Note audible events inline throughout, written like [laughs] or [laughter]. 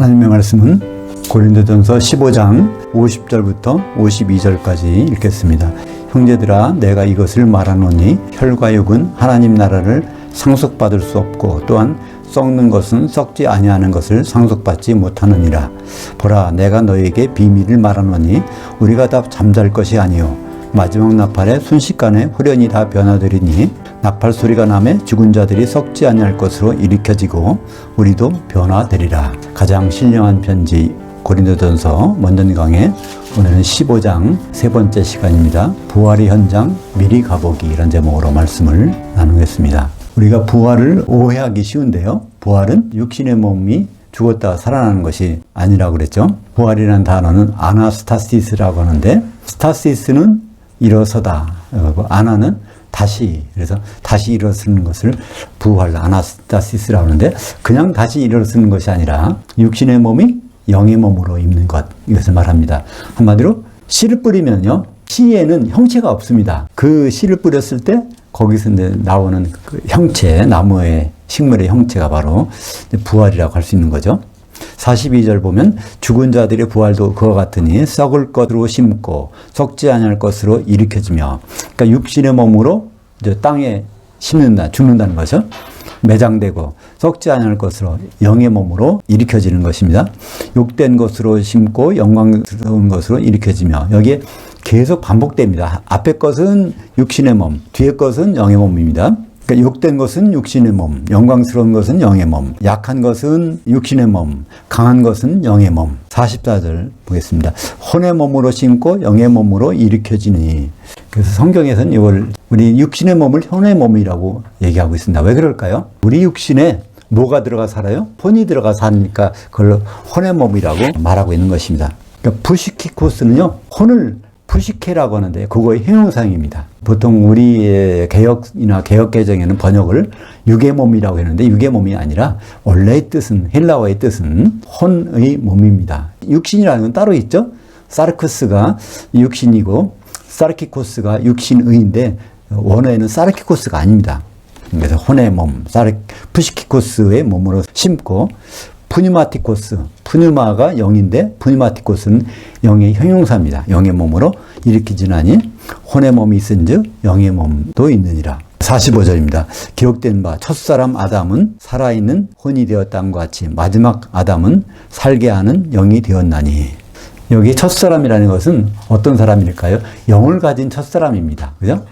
하나님의 말씀은 고린도전서 15장 50절부터 52절까지 읽겠습니다. 형제들아 내가 이것을 말하노니 혈과 육은 하나님 나라를 상속받을 수 없고 또한 썩는 것은 썩지 아니하는 것을 상속받지 못하느니라. 보라 내가 너에게 비밀을 말하노니 우리가 다 잠잘 것이 아니요 마지막 나팔에 순식간에 후련히 다 변화되리니 나팔 소리가 나매 죽은 자들이 썩지 아니할 것으로 일으켜지고 우리도 변화되리라. 가장 신령한 편지 고린도전서 먼전 강의 오늘은 15장 세 번째 시간입니다. 부활의 현장 미리 가보기 이런 제목으로 말씀을 나누겠습니다. 우리가 부활을 오해하기 쉬운데요. 부활은 육신의 몸이 죽었다가 살아나는 것이 아니라고 그랬죠. 부활이라는 단어는 아나스타시스라고 하는데 스타시스는 일어서다. 어, 아나는 다시 그래서 다시 일어서는 것을 부활 아나스타시스라고 하는데 그냥 다시 일어서는 것이 아니라 육신의 몸이 영의 몸으로 입는 것 이것을 말합니다. 한마디로 씨를 뿌리면요 씨에는 형체가 없습니다. 그 씨를 뿌렸을 때 거기서 나오는 그 형체 나무의 식물의 형체가 바로 부활이라고 할 수 있는 거죠. 42절 보면 죽은 자들의 부활도 그와 같으니 썩을 것으로 심고 썩지 아니할 것으로 일으켜지며 그러니까 육신의 몸으로 이제 땅에 심는다 죽는다는 거죠. 매장되고 썩지 아니할 것으로 영의 몸으로 일으켜지는 것입니다. 욕된 것으로 심고 영광스러운 것으로 일으켜지며 여기에 계속 반복됩니다. 앞에 것은 육신의 몸, 뒤에 것은 영의 몸입니다. 그러니까 욕된 것은 육신의 몸, 영광스러운 것은 영의 몸, 약한 것은 육신의 몸, 강한 것은 영의 몸. 44절 보겠습니다. 혼의 몸으로 심고 영의 몸으로 일으켜지니. 그래서 성경에서는 이걸 우리 육신의 몸을 혼의 몸이라고 얘기하고 있습니다. 왜 그럴까요? 우리 육신에 뭐가 들어가 살아요? 혼이 들어가 사니까 그걸 혼의 몸이라고 말하고 있는 것입니다. 그러니까 부시키코스는요, 혼을 푸시케라고 하는데 그거의 형용사입니다. 보통 우리의 개혁이나 개혁 개정에는 번역을 육의 몸이라고 했는데 육의 몸이 아니라 원래의 뜻은 헬라어의 뜻은 혼의 몸입니다. 육신이라는 건 따로 있죠. 사르크스가 육신이고 사르키코스가 육신의인데 원어에는 사르키코스가 아닙니다. 그래서 혼의 몸, 사르 푸시키코스의 몸으로 심고 푸뉴마티코스, 푸뉴마가 영인데 푸뉴마티코스는 영의 형용사입니다. 영의 몸으로 일으키지나니 혼의 몸이 있은즉 영의 몸도 있느니라. 45절입니다. 기록된 바 첫사람 아담은 살아있는 혼이 되었다는 것 같이 마지막 아담은 살게 하는 영이 되었나니 여기 첫사람이라는 것은 어떤 사람일까요? 영을 가진 첫사람입니다. 그죠?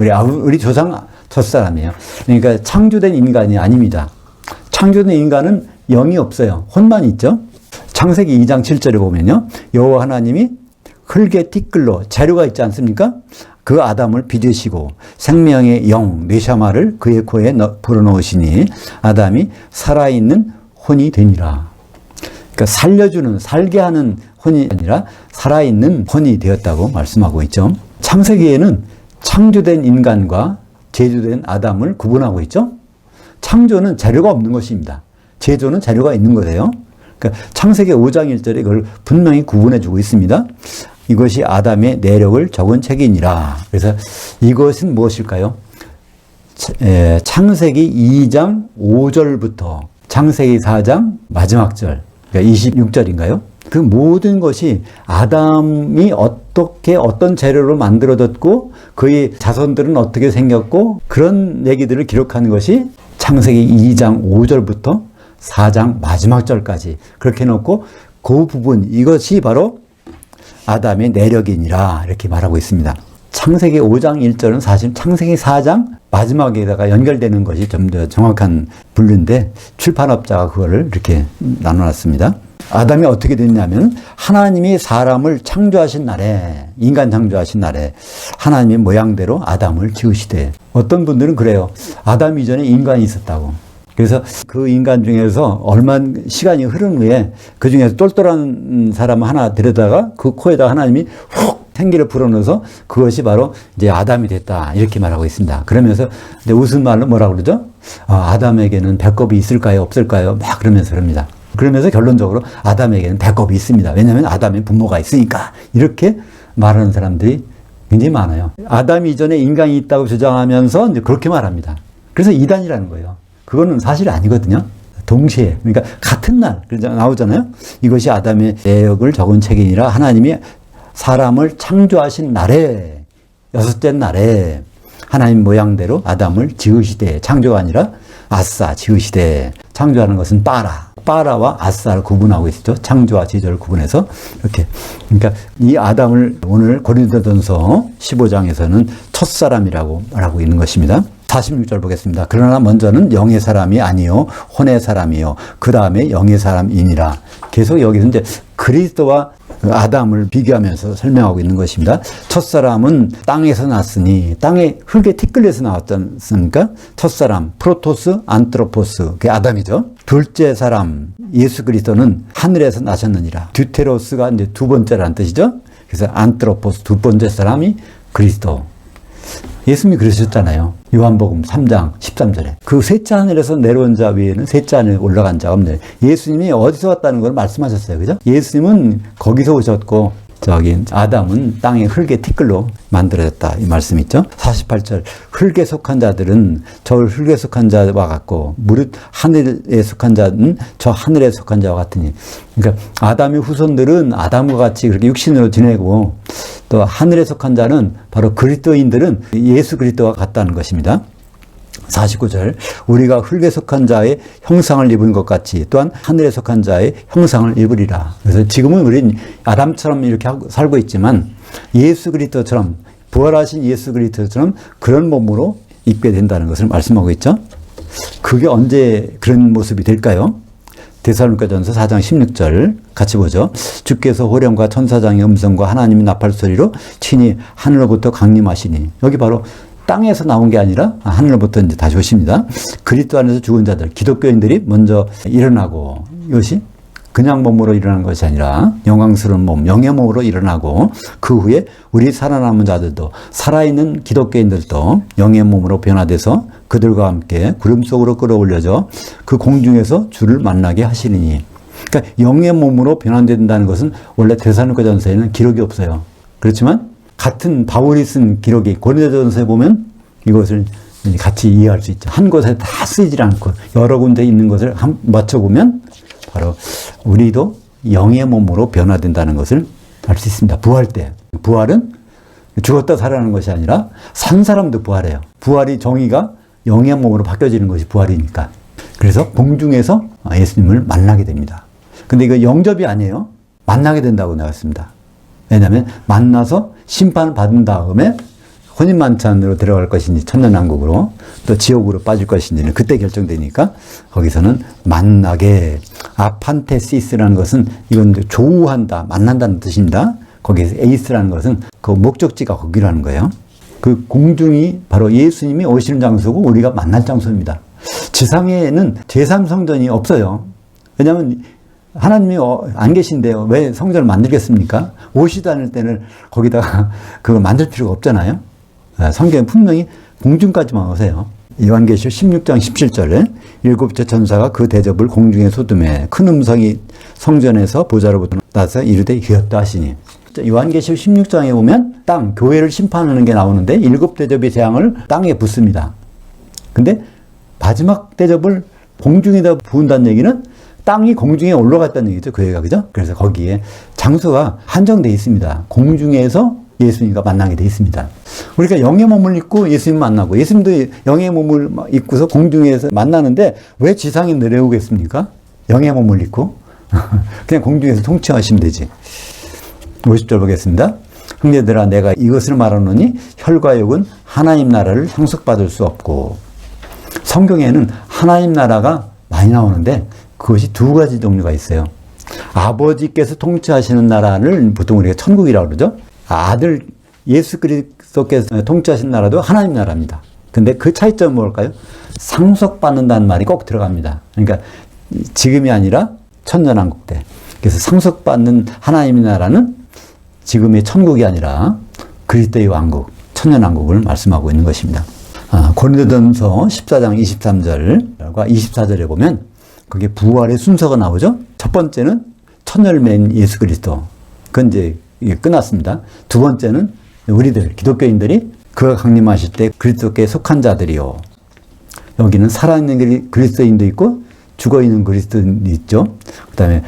우리, 우리 조상 첫사람이에요. 그러니까 창조된 인간이 아닙니다. 창조된 인간은 영이 없어요. 혼만 있죠. 창세기 2장 7절에 보면요. 여호와 하나님이 흙의 티끌로 재료가 있지 않습니까? 그 아담을 빚으시고 생명의 영 뇌샤마를 그의 코에 불어넣으시니 아담이 살아있는 혼이 되니라. 그러니까 살려주는 살게 하는 혼이 아니라 살아있는 혼이 되었다고 말씀하고 있죠. 창세기에는 창조된 인간과 제조된 아담을 구분하고 있죠. 창조는 재료가 없는 것입니다. 제조는 자료가 있는 거예요. 그러니까 창세기 5장 1절에 그걸 분명히 구분해 주고 있습니다. 이것이 아담의 내력을 적은 책이니라. 그래서 이것은 무엇일까요? 창세기 2장 5절부터 창세기 4장 마지막 절, 그러니까 26절인가요? 그 모든 것이 아담이 어떻게 어떤 재료로 만들어졌고 그의 자손들은 어떻게 생겼고 그런 얘기들을 기록하는 것이 창세기 2장 5절부터 4장 마지막 절까지 그렇게 놓고 그 부분 이것이 바로 아담의 내력이니라 이렇게 말하고 있습니다. 창세기 5장 1절은 사실 창세기 4장 마지막에다가 연결되는 것이 좀 더 정확한 분류인데 출판업자가 그거를 이렇게 나눠놨습니다. 아담이 어떻게 됐냐면 하나님이 사람을 창조하신 날에 인간 창조하신 날에 하나님의 모양대로 아담을 지으시되 어떤 분들은 그래요. 아담 이전에 인간이 있었다고. 그래서 그 인간 중에서 얼마 시간이 흐른 후에 그 중에서 똘똘한 사람 하나 데려다가 그 코에다 하나님이 훅 생기를 불어넣어서 그것이 바로 이제 아담이 됐다. 이렇게 말하고 있습니다. 그러면서 이제 웃은 말로 뭐라 그러죠? 아, 아담에게는 배꼽이 있을까요? 없을까요? 막 그러면서 그럽니다. 그러면서 결론적으로 아담에게는 배꼽이 있습니다. 왜냐하면 아담의 부모가 있으니까. 이렇게 말하는 사람들이 굉장히 많아요. 아담 이전에 인간이 있다고 주장하면서 그렇게 말합니다. 그래서 이단이라는 거예요. 그거는 사실이 아니거든요. 동시에. 그러니까 같은 날 나오잖아요. 이것이 아담의 내역을 적은 책이니라 하나님이 사람을 창조하신 날에 여섯째 날에 하나님 모양대로 아담을 지으시되 창조가 아니라 아싸 지으시되 창조하는 것은 빠라. 빠라와 아싸를 구분하고 있죠. 창조와 지조를 구분해서 이렇게. 그러니까 이 아담을 오늘 고린도전서 15장에서는 첫사람이라고 말하고 있는 것입니다 46절 보겠습니다. 그러나 먼저는 영의 사람이 아니요 혼의 사람이요 그 다음에 영의 사람이니라. 계속 여기서 이제 그리스도와 아담을 비교하면서 설명하고 있는 것입니다. 첫사람은 땅에서 났으니 땅에 흙에 티끌려서 나왔지 않습니까? 첫사람 프로토스 안트로포스 그게 아담이죠. 둘째 사람 예수 그리스도는 하늘에서 나셨느니라. 듀테로스가 이제 두 번째라는 뜻이죠. 그래서 안트로포스 두 번째 사람이 그리스도. 예수님이 그러셨잖아요. 요한복음 3장 13절에. 그 셋째 하늘에서 내려온 자 외에는 셋째 하늘에 올라간 자가 없네. 예수님이 어디서 왔다는 걸 말씀하셨어요. 그죠? 예수님은 거기서 오셨고, 저기 아담은 땅의 흙의 티끌로 만들어졌다. 이 말씀 있죠? 48절. 흙에 속한 자들은 저 흙에 속한 자와 같고, 무릇 하늘에 속한 자는 저 하늘에 속한 자와 같으니. 그러니까 아담의 후손들은 아담과 같이 그렇게 육신으로 지내고, 또 하늘에 속한 자는 바로 그리스도인들은 예수 그리스도와 같다는 것입니다. 49절 우리가 흙에 속한 자의 형상을 입은 것 같이 또한 하늘에 속한 자의 형상을 입으리라. 그래서 지금은 우리는 아담처럼 이렇게 살고 있지만 예수 그리스도처럼 부활하신 예수 그리스도처럼 그런 몸으로 입게 된다는 것을 말씀하고 있죠. 그게 언제 그런 모습이 될까요? 데살로니가전서 4장 16절 같이 보죠. 주께서 호령과 천사장의 음성과 하나님의 나팔 소리로 친히 하늘로부터 강림하시니 여기 바로 땅에서 나온 게 아니라 하늘로부터 이제 다시 오십니다. 그리스도 안에서 죽은 자들, 기독교인들이 먼저 일어나고 이것이 그냥 몸으로 일어나는 것이 아니라 영광스러운 몸, 영의 몸으로 일어나고 그 후에 우리 살아남은 자들도 살아있는 기독교인들도 영의 몸으로 변화돼서 그들과 함께 구름 속으로 끌어올려져 그 공중에서 주를 만나게 하시리니 그러니까 영의 몸으로 변환된다는 것은 원래 대사로전서에는 기록이 없어요. 그렇지만 같은 바울이 쓴 기록이 고린도전서에 보면 이것을 같이 이해할 수 있죠. 한 곳에 다 쓰이질 않고 여러 군데 있는 것을 한 맞춰보면 바로 우리도 영의 몸으로 변화된다는 것을 알 수 있습니다. 부활 때. 부활은 죽었다 살아나는 것이 아니라 산 사람도 부활해요. 부활이 정의가 영의 몸으로 바뀌어지는 것이 부활이니까. 그래서 공중에서 예수님을 만나게 됩니다. 근데 이거 영접이 아니에요. 만나게 된다고 나왔습니다. 왜냐하면 만나서 심판을 받은 다음에 혼인 만찬으로 들어갈 것인지 천년왕국으로 또 지옥으로 빠질 것인지는 그때 결정되니까 거기서는 만나게 아판테시스라는 것은 이건 조우한다 만난다는 뜻입니다. 거기에서 에이스라는 것은 그 목적지가 거기라는 거예요. 그 공중이 바로 예수님이 오시는 장소고 우리가 만날 장소입니다. 지상에는 제3성전이 없어요. 왜냐하면 하나님이 어, 안 계신데요. 왜 성전을 만들겠습니까? 오시도 않을 때는 거기다가 [laughs] 그걸 만들 필요가 없잖아요. 아, 성경에 분명히 공중까지만 오세요. 요한계시록 16장 17절에 일곱째 천사가 그 대접을 공중에 쏟음에 큰 음성이 성전에서 보좌로부터 나서 이르되 이었다 하시니 요한계시록 16장에 보면 땅, 교회를 심판하는 게 나오는데 일곱 대접의 재앙을 땅에 붓습니다. 근데 마지막 대접을 공중에다 부은다는 얘기는 땅이 공중에 올라갔다는 얘기죠. 교회가. 그죠? 그래서 거기에 장소가 한정되어 있습니다. 공중에서 예수님과 만나게 되어 있습니다. 우리가 영의 몸을 입고 예수님 만나고 예수님도 영의 몸을 입고서 공중에서 만나는데 왜 지상에 내려오겠습니까? 영의 몸을 입고 [laughs] 그냥 공중에서 통치하시면 되지. 50절 보겠습니다. 형제들아 내가 이것을 말하노니 혈과 육은 하나님 나라를 상속받을 수 없고 성경에는 하나님 나라가 많이 나오는데 그것이 두 가지 종류가 있어요. 아버지께서 통치하시는 나라를 보통 우리가 천국이라고 그러죠. 아들 예수 그리스도께서 통치하신 나라도 하나님 나라입니다. 근데 그 차이점은 뭘까요? 상속받는다는 말이 꼭 들어갑니다. 그러니까 지금이 아니라 천년왕국 때. 그래서 상속받는 하나님의 나라는 지금의 천국이 아니라 그리스도의 왕국, 천년왕국을 말씀하고 있는 것입니다. 아, 고린도전서 14장 23절과 24절에 보면 그게 부활의 순서가 나오죠. 첫 번째는 천열맨 예수 그리스도. 그건 이제 끝났습니다. 두 번째는 우리들 기독교인들이 그가 강림하실 때 그리스도께 속한 자들이요. 여기는 살아있는 그리스도인도 있고 죽어 있는 그리스도인이 있죠. 그다음에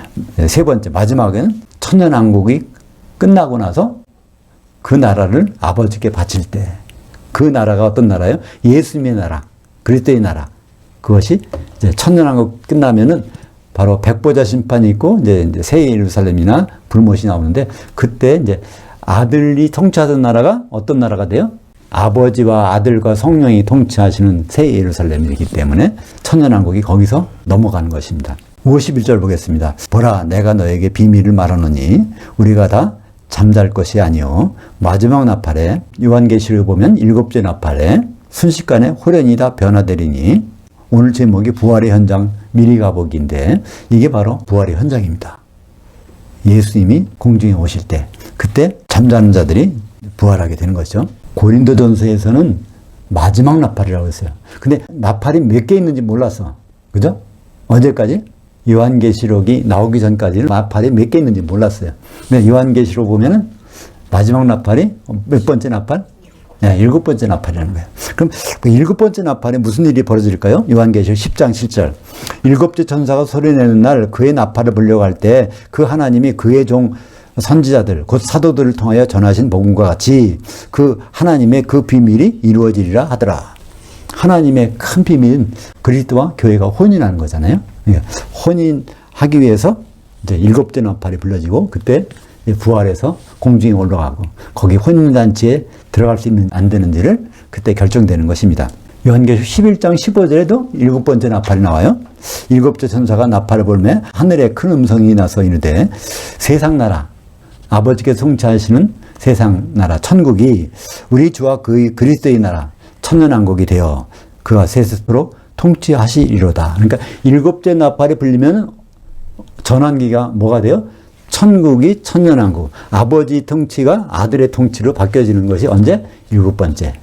세 번째 마지막에는 천년 왕국이 끝나고 나서 그 나라를 아버지께 바칠 때 그 나라가 어떤 나라예요? 예수님의 나라, 그리스도의 나라. 그것이 이제 천년왕국 끝나면은 바로 백보자 심판이 있고 이제, 이제 새 예루살렘이나 불못이 나오는데 그때 이제 아들이 통치하던 나라가 어떤 나라가 돼요? 아버지와 아들과 성령이 통치하시는 새 예루살렘이기 때문에 천년왕국이 거기서 넘어가는 것입니다. 51절 보겠습니다. 보라 내가 너에게 비밀을 말하노니 우리가 다 잠잘 것이 아니요 마지막 나팔에 요한계시를 보면 일곱째 나팔에 순식간에 호련이 다 변화되리니 오늘 제목이 부활의 현장 미리 가보기인데 이게 바로 부활의 현장입니다. 예수님이 공중에 오실 때 그때 잠자는 자들이 부활하게 되는 것이죠. 고린도전서에서는 마지막 나팔이라고 했어요. 근데 나팔이 몇 개 있는지 몰랐어. 그죠? 언제까지? 요한계시록이 나오기 전까지는 나팔이 몇 개 있는지 몰랐어요. 근데 요한계시록 보면은 마지막 나팔이 몇 번째 나팔? 네, 일곱 번째 나팔이라는 거예요. 그럼 그 일곱 번째 나팔에 무슨 일이 벌어질까요? 요한계시록 10장 7절. 일곱째 천사가 소리내는 날 그의 나팔을 불려고 할때그 하나님이 그의 종 선지자들 곧 사도들을 통하여 전하신 복음과 같이 그 하나님의 그 비밀이 이루어지리라 하더라. 하나님의 큰 비밀은 그리스도와 교회가 혼인하는 거잖아요. 그러니까 혼인하기 위해서 이제 일곱째 나팔이 불러지고 그때 부활해서 공중에 올라가고 거기 혼인단체에 들어갈 수 있는 안 되는지를 그때 결정되는 것입니다. 요한계시록 11장 15절에도 일곱 번째 나팔이 나와요. 일곱째 천사가 나팔을 불매 하늘에 큰 음성이 나서 이르되 세상 나라 아버지께서 통치하시는 세상 나라 천국이 우리 주와 그 그리스도의 나라 천년왕국이 되어 그가 세스로 통치하시리로다. 그러니까 일곱째 나팔이 불리면 전환기가 뭐가 돼요? 천국이 천년왕국. 아버지 통치가 아들의 통치로 바뀌어지는 것이 언제? 일곱 번째.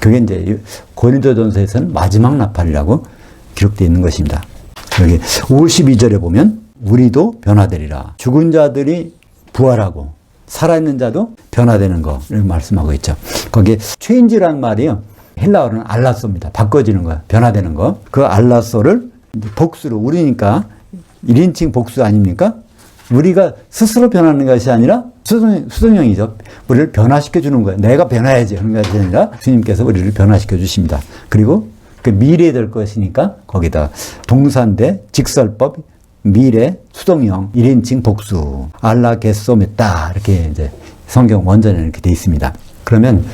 그게 이제 고린도전서에서는 마지막 나팔이라고 기록되어 있는 것입니다. 여기 52절에 보면 우리도 변화되리라. 죽은 자들이 부활하고 살아있는 자도 변화되는 거를 말씀하고 있죠. 거기에 체인지라는 말이요. 헬라어로는 알라소입니다. 바꿔지는 거, 변화되는 거. 그 알라소를 복수로 우리니까 1인칭 복수 아닙니까? 우리가 스스로 변하는 것이 아니라 수동, 수동형이죠. 우리를 변화시켜 주는 거예요. 내가 변화해야지 하는 것이 아니라 주님께서 우리를 변화시켜 주십니다. 그리고 그 미래에 될 것이니까 거기다 동사인데 직설법, 미래, 수동형, 1인칭 복수, 알라 게소메따 이렇게 이제 성경 원전에 이렇게 돼 있습니다. 그러면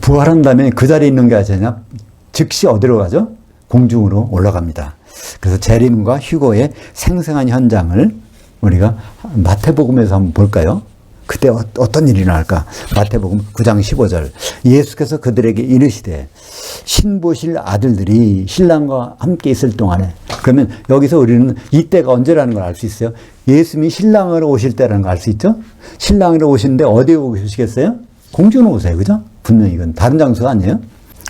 부활한 다음에 그 자리에 있는 게 아니라 즉시 어디로 가죠? 공중으로 올라갑니다. 그래서 재림과 휴거의 생생한 현장을 우리가 마태복음에서 한번 볼까요? 그때 어, 떤 일이 나올까? 마태복음 9장 15절. 예수께서 그들에게 이르시되 신부실 아들들이 신랑과 함께 있을 동안에 그러면 여기서 우리는 이때가 언제라는 걸 알 수 있어요. 예수님이 신랑으로 오실 때라는 걸 알 수 있죠. 신랑으로 오시는데 어디에 오시겠어요? 공중으로 오세요. 그죠? 분명히 이건 다른 장소가 아니에요.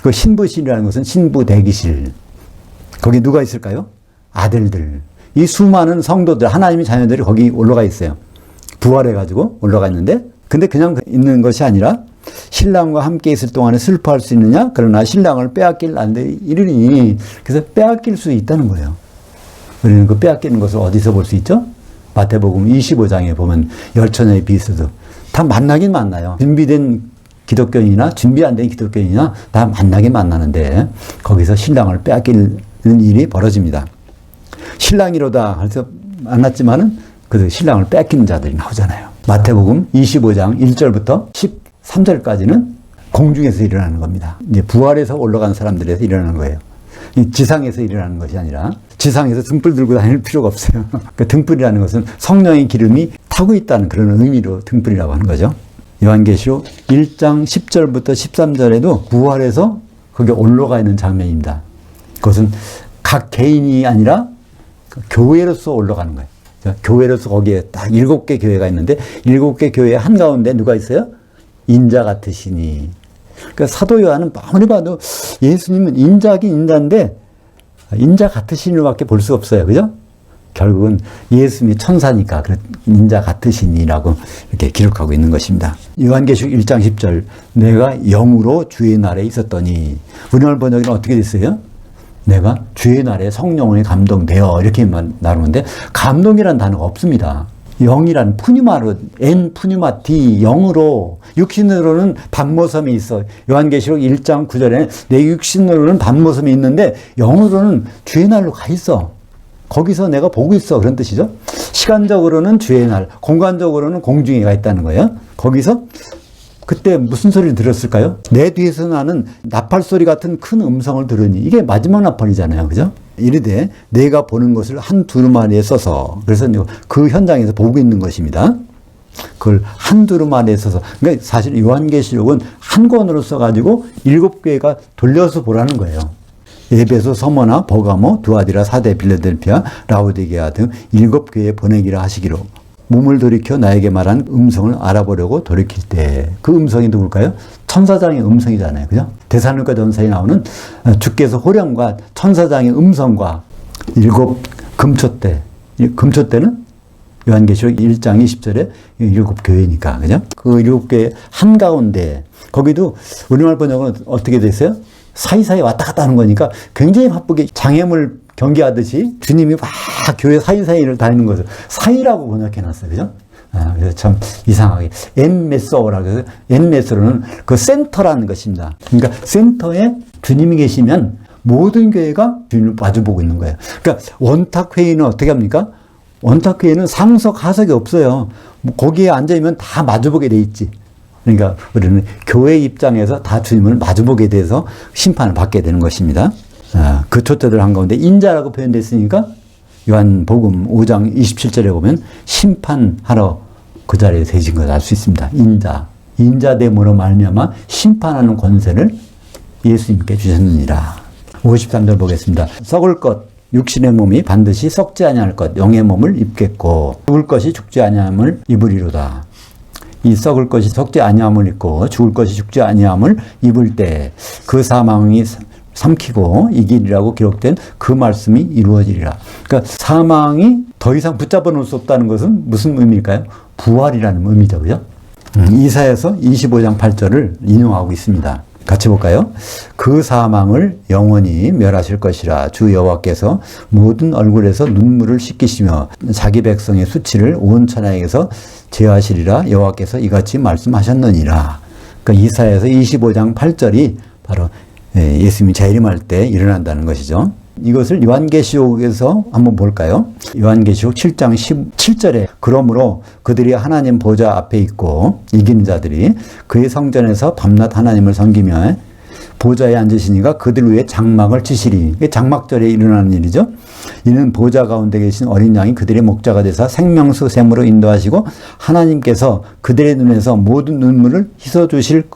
그 신부실이라는 것은 신부 대기실. 거기 누가 있을까요? 아들들. 이 수많은 성도들, 하나님의 자녀들이 거기 올라가 있어요. 부활해가지고 올라가 있는데, 근데 그냥 있는 것이 아니라, 신랑과 함께 있을 동안에 슬퍼할 수 있느냐? 그러나 신랑을 빼앗길 안 돼, 이르니, 그래서 빼앗길 수 있다는 거예요. 우리는 그 빼앗기는 것을 어디서 볼 수 있죠? 마태복음 25장에 보면 열처녀의 비스도 다 만나긴 만나요. 준비된 기독교인이나 준비 안 된 기독교인이나 다 만나긴 만나는데 거기서 신랑을 빼앗기는 일이 벌어집니다. 신랑이로다 해서 만났지만은 그 신랑을 뺏기는 자들이 나오잖아요. 마태복음 25장 1절부터 13절까지는 공중에서 일어나는 겁니다. 이제 부활해서 올라간 사람들에서 일어나는 거예요. 지상에서 일어나는 것이 아니라 지상에서 등불 들고 다닐 필요가 없어요. [laughs] 그 등불이라는 것은 성령의 기름이 타고 있다는 그런 의미로 등불이라고 하는 거죠. 요한계시록 1장 10절부터 13절에도 부활해서 거기 올라가 있는 장면입니다. 그것은 각 개인이 아니라 교회로서 올라가는 거예요. 교회로서 거기에 딱 일곱 개 교회가 있는데 일곱 개 교회 한가운데 누가 있어요? 인자 같으시니. 그러니까 사도 요한은 아무리 봐도 예수님은 인자긴 인자인데 인자 같으시니밖에 볼 수 없어요. 그죠? 결국은 예수님이 천사니까 인자 같으시니라고 이렇게 기록하고 있는 것입니다. 요한계시록 1장 10절 내가 영으로 주의 날에 있었더니 우리말 번역에는 어떻게 됐어요? 내가 주의 날에 성령에 감동되어 이렇게만 나누는데 감동이란 단어가 없습니다. 영이란 푸니마로 엔 푸니마 디 영으로 육신으로는 반모섬이 있어. 요한계시록 1장 9절에 내 육신으로는 반모섬이 있는데 영으로는 주의 날로 가 있어. 거기서 내가 보고 있어. 그런 뜻이죠. 시간적으로는 주의 날 공간적으로는 공중에 가 있다는 거예요. 거기서 그때 무슨 소리를 들었을까요? 내 뒤에서 나는 나팔 소리 같은 큰 음성을 들으니 이게 마지막 나팔이잖아요. 그죠? 이르되 내가 보는 것을 한 두루마리에 써서 그래서 그 현장에서 보고 있는 것입니다. 그걸 한 두루마리에 써서 그러니까 사실 요한계시록은 한 권으로 써가지고 일곱 개가 돌려서 보라는 거예요. 에베소, 서머나, 버가모, 두아디라, 사대, 빌레델피아, 라우디게아 등 일곱 교회에 보내기를 하시기로 몸을 돌이켜 나에게 말한 음성을 알아보려고 돌이킬 때 그 음성이 누굴까요? 천사장의 음성이잖아요. 그죠? 대사님과 전사에 나오는 어, 주께서 호령과 천사장의 음성과 일곱 금초대 금초대는 요한계시록 1장 20절에 일곱 교회니까 그죠? 그 일곱 교회 한가운데 거기도 우리말 번역은 어떻게 됐어요? 사이사이 왔다 갔다 하는 거니까 굉장히 바쁘게 장애물 경기하듯이 주님이 막 교회 사이사이를 다니는 것을 사이라고 번역해 놨어요. 그죠? 아, 그래서 참 이상하게 엔메소라고 해서 엔메소는 그 센터라는 것입니다. 그러니까 센터에 주님이 계시면 모든 교회가 주님을 마주보고 있는 거예요. 그러니까 원탁 회의는 어떻게 합니까? 원탁 회의는 상석 하석이 없어요. 뭐 거기에 앉아 있으면 다 마주보게 돼 있지. 그러니까 우리는 교회 입장에서 다 주님을 마주보게 돼서 심판을 받게 되는 것입니다. 아, 그 초대들 한가운데 인자라고 표현됐으니까 요한복음 5장 27절에 보면 심판하러 그 자리에 세진 것을 알수 있습니다. 인자. 인자됨으로 말미암아 심판하는 권세를 예수님께 주셨느니라. 53절 보겠습니다. 썩을 것 육신의 몸이 반드시 썩지 아니할 것 영의 몸을 입겠고 죽을 것이 죽지 아니함을 입으리로다. 이 썩을 것이 썩지 아니함을 입고 죽을 것이 죽지 아니함을 입을 때 그 사망이 삼키고 이길이라고 기록된 그 말씀이 이루어지리라. 그러니까 사망이 더 이상 붙잡아 놓을 수 없다는 것은 무슨 의미일까요? 부활이라는 의미죠. 그죠? 음, 이사에서 25장 8절을 인용하고 있습니다. 같이 볼까요? 그 사망을 영원히 멸하실 것이라 주 여호와께서 모든 얼굴에서 눈물을 씻기시며 자기 백성의 수치를 온 천하에게서 제하시리라 여호와께서 이같이 말씀하셨느니라. 그러니까 이사에서 25장 8절이 바로 예, 예수님이 재림할 때 일어난다는 것이죠. 이것을 요한계시록에서 한번 볼까요? 요한계시록 7장 17절에 그러므로 그들이 하나님 보좌 앞에 있고 이기는 자들이 그의 성전에서 밤낮 하나님을 섬기며 보좌에 앉으시니까 그들 위에 장막을 치시리. 이게 장막절에 일어나는 일이죠. 이는 보좌 가운데 계신 어린 양이 그들의 목자가 되사 생명수 샘으로 인도하시고 하나님께서 그들의 눈에서 모든 눈물을 씻어 주실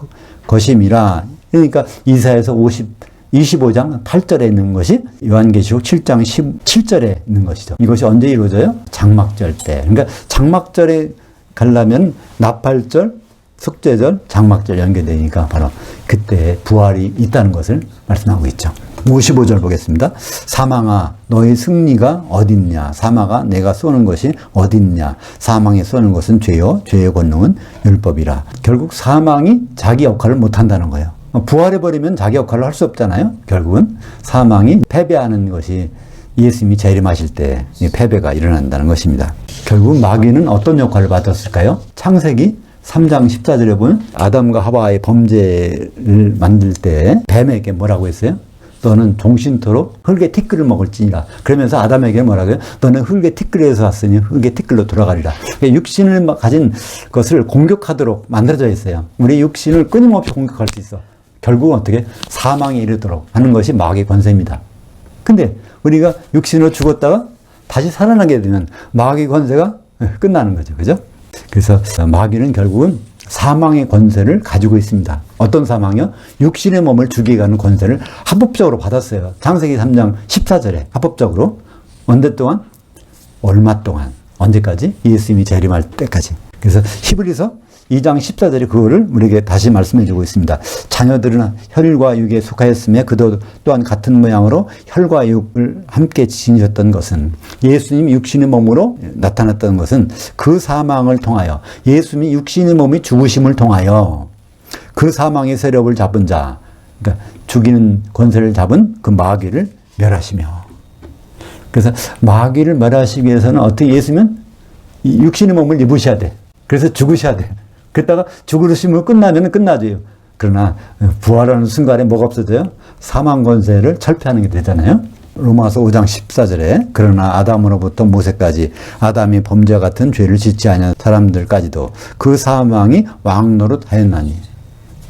것임이라. 그러니까 이사에서 50 25장 8절에 있는 것이 요한계시록 7장 17절에 있는 것이죠. 이것이 언제 이루어져요? 장막절 때. 그러니까 장막절에 가려면 나팔절, 속죄절, 장막절 연결되니까 바로 그때 부활이 있다는 것을 말씀하고 있죠. 55절 보겠습니다. 사망아 너의 승리가 어딨냐 사망아 내가 쏘는 것이 어딨냐 사망에 쏘는 것은 죄요 죄의 권능은 율법이라 결국 사망이 자기 역할을 못한다는 거예요. 부활해버리면 자기 역할을 할 수 없잖아요. 결국은 사망이 패배하는 것이 예수님이 재림하실 때 패배가 일어난다는 것입니다. 결국 마귀는 어떤 역할을 받았을까요? 창세기 3장 14절에 보면 아담과 하와의 범죄를 만들 때 뱀에게 뭐라고 했어요? 너는 종신토록 흙의 티끌을 먹을지니라. 그러면서 아담에게 뭐라고 해요? 너는 흙의 티끌에서 왔으니 흙의 티끌로 돌아가리라. 그러니까 육신을 가진 것을 공격하도록 만들어져 있어요. 우리 육신을 끊임없이 공격할 수 있어. 결국은 어떻게 사망에 이르도록 하는 것이 마귀의 권세입니다. 근데 우리가 육신으로 죽었다가 다시 살아나게 되면 마귀의 권세가 끝나는 거죠. 그죠? 그래서 마귀는 결국은 사망의 권세를 가지고 있습니다. 어떤 사망이요? 육신의 몸을 죽이게 하는 권세를 합법적으로 받았어요. 창세기 3장 14절에 합법적으로. 언제 동안? 얼마 동안. 언제까지? 예수님이 재림할 때까지. 그래서 히브리서 2장 14절에 그거를 우리에게 다시 말씀해 주고 있습니다. 자녀들은 혈과 육에 속하였으며 그도 또한 같은 모양으로 혈과 육을 함께 지니셨던 것은 예수님이 육신의 몸으로 나타났던 것은 그 사망을 통하여 예수님이 육신의 몸이 죽으심을 통하여 그 사망의 세력을 잡은 자, 그러니까 죽이는 권세를 잡은 그 마귀를 멸하시며. 그래서 마귀를 멸하시기 위해서는 어떻게 예수면 이 육신의 몸을 입으셔야 돼. 그래서 죽으셔야 돼. 그랬다가 죽으시면 끝나면 끝나죠. 그러나 부활하는 순간에 뭐가 없어져요? 사망 권세를 철폐하는 게 되잖아요. 로마서 5장 14절에 그러나 아담으로부터 모세까지 아담이 범죄와 같은 죄를 짓지 아니한 사람들까지도 그 사망이 왕노릇 하였나니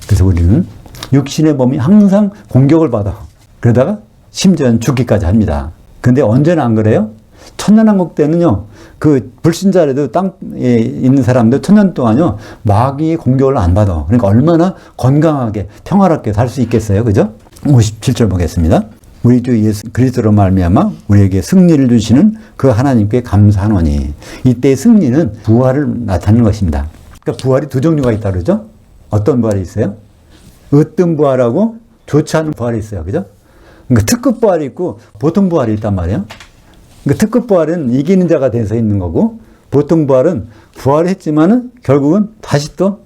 그래서 우리는 육신의 몸이 항상 공격을 받아 그러다가 심지어는 죽기까지 합니다. 근데 언제나 안 그래요? 천년왕국 때는요, 그 불신자라도 땅에 있는 사람들 천년 동안요, 마귀의 공격을 안 받아. 그러니까 얼마나 건강하게, 평화롭게 살 수 있겠어요. 그죠? 57절 보겠습니다. 우리 주 예수 그리스도로 말미암아 우리에게 승리를 주시는 그 하나님께 감사하노니 이때의 승리는 부활을 나타내는 것입니다. 그러니까 부활이 두 종류가 있다 그러죠? 어떤 부활이 있어요? 으뜸 부활하고 좋지 않은 부활이 있어요. 그죠? 그러니까 특급 부활이 있고 보통 부활이 있단 말이에요. 그러니까 특급 부활은 이기는 자가 돼서 있는 거고 보통 부활은 부활했지만은 결국은 다시 또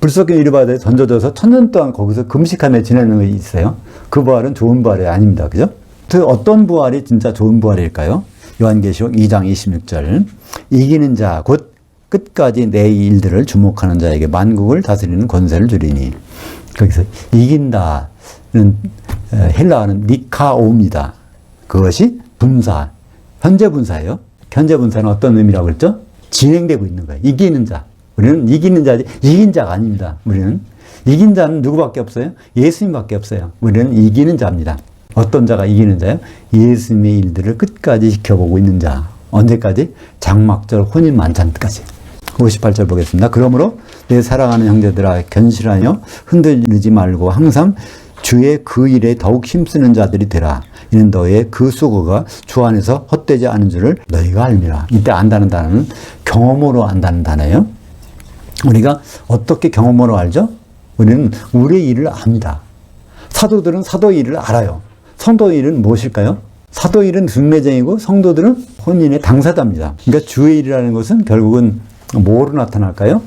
불속의 유리바다에 던져져서 천년 동안 거기서 금식하며 지내는 게 있어요. 그 부활은 좋은 부활이 아닙니다. 그죠? 어떤 부활이 진짜 좋은 부활일까요? 요한계시록 2장 26절. 이기는 자, 곧 끝까지 내 일들을 주목하는 자에게 만국을 다스리는 권세를 주리니. 거기서 이긴다는 헬라어는 니카오입니다. 그것이 분사, 현재 분사예요. 현재 분사는 어떤 의미라고 그랬죠? 진행되고 있는 거예요. 이기는 자. 우리는 이기는 자지, 이긴 자가 아닙니다. 우리는. 이긴 자는 누구밖에 없어요? 예수님밖에 없어요. 우리는 이기는 자입니다. 어떤 자가 이기는 자요? 예수님의 일들을 끝까지 지켜보고 있는 자. 언제까지? 장막절 혼인 만찬 까지. 58절 보겠습니다. 그러므로 내 사랑하는 형제들아 견실하여 흔들리지 말고 항상 주의 그 일에 더욱 힘쓰는 자들이 되라. 이는 너의 그 수고가 주 안에서 헛되지 않은 줄을 너희가 알미라. 이때 안다는 단어는 경험으로 안다는 단어예요. 우리가 어떻게 경험으로 알죠? 우리는 우리의 일을 압니다. 사도들은 사도 일을 알아요. 성도 일은 무엇일까요? 사도 일은 순례쟁이고 성도들은 혼인의 당사자입니다. 그러니까 주의 일이라는 것은 결국은 뭐로 나타날까요?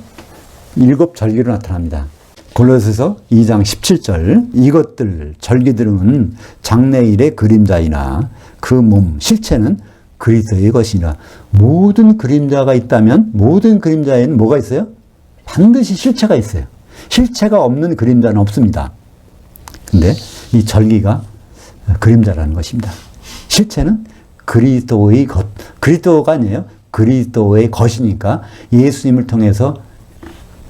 일곱 절기로 나타납니다. 골로새서 2장 17절 이것들 절기들은 장래일의 그림자이나 그 몸 실체는 그리스도의 것이라 모든 그림자가 있다면 모든 그림자에는 뭐가 있어요? 반드시 실체가 있어요. 실체가 없는 그림자는 없습니다. 근데 이 절기가 그림자라는 것입니다. 실체는 그리스도의 것, 그리스도가 아니에요. 그리스도의 것이니까 예수님을 통해서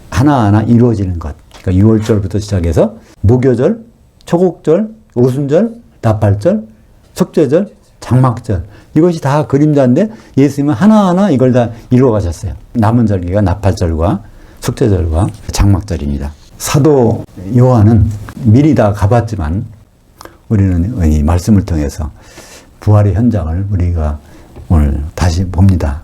하나하나 이루어지는 것. 그러니까 6월절부터 시작해서 무교절, 초곡절, 오순절, 나팔절, 속죄절, 장막절. 이것이 다 그림자인데 예수님은 하나하나 이걸 다 이루어 가셨어요. 남은 절기가 나팔절과 속죄절과 장막절입니다. 사도 요한은 미리 다 가봤지만 우리는 이 말씀을 통해서 부활의 현장을 우리가 오늘 다시 봅니다.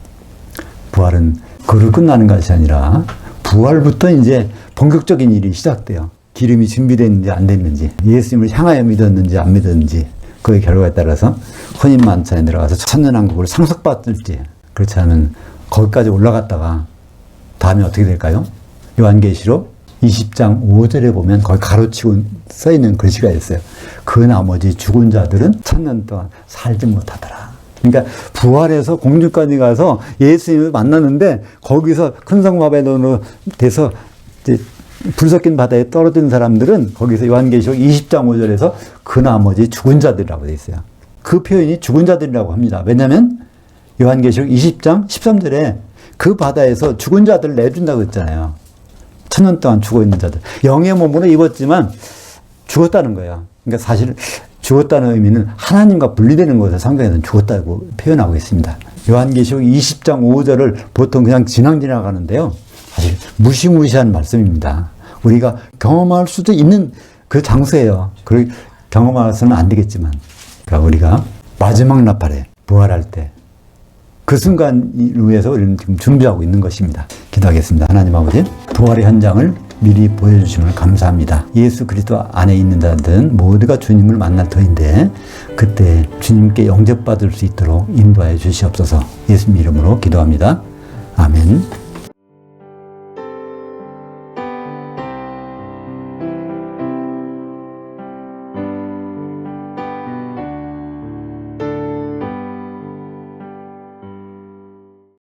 부활은 그로 끝나는 것이 아니라 부활부터 이제 본격적인 일이 시작돼요. 기름이 준비됐는지 안 됐는지, 예수님을 향하여 믿었는지 안 믿었는지, 그의 결과에 따라서 혼인 만찬에 들어가서 천년왕국을 상속받을지, 그렇지 않으면 거기까지 올라갔다가 다음에 어떻게 될까요? 요한계시록 20장 5절에 보면 거기 가로치고 써 있는 글씨가 있어요. 그 나머지 죽은 자들은 천년 동안 살지 못하더라. 그러니까 부활해서 공주까지 가서 예수님을 만났는데 거기서 큰성 바벨론으로 돼서 불 섞인 바다에 떨어진 사람들은 거기서 요한계시록 20장 5절에서 그 나머지 죽은 자들이라고 돼 있어요. 그 표현이 죽은 자들이라고 합니다. 왜냐하면 요한계시록 20장 13절에 그 바다에서 죽은 자들을 내준다고 했잖아요. 천년 동안 죽어 있는 자들. 영의 몸으로 입었지만 죽었다는 거예요. 그러니까 사실 죽었다는 의미는 하나님과 분리되는 것을 상대에서는 죽었다고 표현하고 있습니다. 요한계시록 20장 5절을 보통 그냥 지나가 지나가는데요. 사실 무시무시한 말씀입니다. 우리가 경험할 수도 있는 그 장소예요. 그걸 경험해서는 안 되겠지만. 그러니까 우리가 마지막 나팔에 부활할 때 그 순간을 위해서 우리는 지금 준비하고 있는 것입니다. 기도하겠습니다. 하나님 아버지, 부활의 현장을 미리 보여주심을 감사합니다. 예수 그리스도 안에 있는 자들은 모두가 주님을 만날 터인데 그때 주님께 영접받을 수 있도록 인도하여 주시옵소서 예수님 이름으로 기도합니다. 아멘.